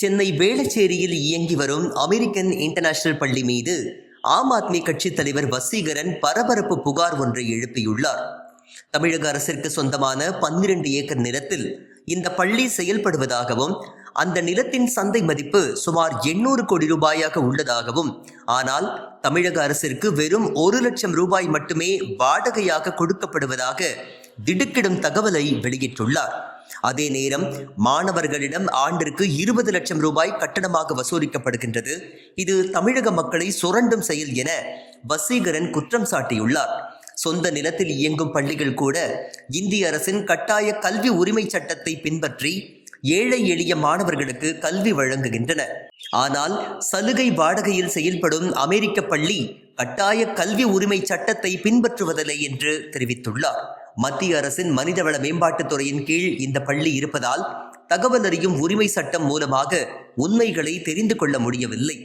சென்னை வேளச்சேரியில் இயங்கி வரும் American international பள்ளி மீது ஆம் ஆத்மி கட்சி தலைவர் வசீகரன் பரபரப்பு புகார் ஒன்றை எழுப்பியுள்ளார். தமிழக அரசிற்கு சொந்தமான பன்னிரண்டு ஏக்கர் நிலத்தில் இந்த பள்ளி செயல்படுவதாகவும் அந்த நிலத்தின் சந்தை மதிப்பு சுமார் எண்ணூறு கோடி ரூபாயாக உள்ளதாகவும் ஆனால் தமிழக அரசிற்கு வெறும் ஒரு லட்சம் ரூபாய் மட்டுமே வாடகையாக கொடுக்கப்படுவதாக திடுக்கிடும் தகவலை வெளியிட்டுள்ளார். அதே நேரம் மாணவர்களிடம் ஆண்டிற்கு இருபது லட்சம் ரூபாய் கட்டணமாக வசூலிக்கப்படுகின்றது. இது தமிழக மக்களை சுரண்டும் செயல் என வசீகரன் குற்றம் சாட்டியுள்ளார். சொந்த நிலத்தில் இயங்கும் பள்ளிகள் கூட இந்திய அரசின் கட்டாய கல்வி உரிமை சட்டத்தை பின்பற்றி ஏழை எளிய மாணவர்களுக்கு கல்வி வழங்குகின்றன. ஆனால் சலுகை வாடகையில் செயல்படும் அமெரிக்க பள்ளி கட்டாய கல்வி உரிமை சட்டத்தை பின்பற்றுவதில்லை என்று தெரிவித்துள்ளார். மத்திய அரசின் மனிதவள மேம்பாட்டுத்துறையின் கீழ் இந்த பள்ளி இருப்பதால் தகவல் அறியும் உரிமை சட்டம் மூலமாக உண்மைகளை தெரிந்து கொள்ள முடியவில்லை.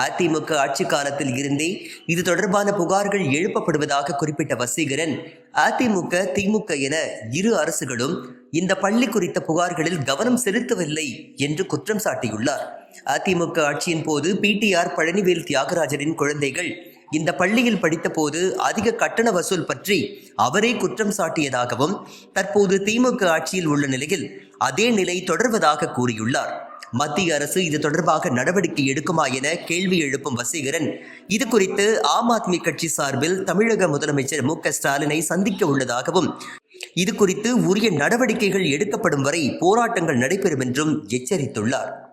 அதிமுக ஆட்சி காலத்தில் இருந்தே இது தொடர்பான புகார்கள் எழுப்பப்படுவதாக குறிப்பிட்ட வசீகரன் அதிமுக திமுக என இரு அரசுகளும் இந்த பள்ளி குறித்த புகார்களில் கவனம் செலுத்தவில்லை என்று குற்றம் சாட்டியுள்ளார். அதிமுக ஆட்சியின் போது பிடிஆர் பழனிவேல் தியாகராஜரின் குழந்தைகள் இந்த பள்ளியில் படித்தபோது அதிக கட்டண வசூல் பற்றி அவரே குற்றம் சாட்டியதாகவும் தற்போது திமுக ஆட்சியில் உள்ள நிலையில் அதே நிலை தொடர்வதாக கூறியுள்ளார். மத்திய அரசு இது தொடர்பாக நடவடிக்கை எடுக்குமா என கேள்வி எழுப்பும் வசீகரன் இது குறித்து ஆம் ஆத்மி கட்சி சார்பில் தமிழக முதலமைச்சர் மு ஸ்டாலினை சந்திக்க உள்ளதாகவும் இது குறித்து உரிய நடவடிக்கைகள் எடுக்கப்படும் வரை போராட்டங்கள் நடைபெறும் என்றும் எச்சரித்துள்ளார்.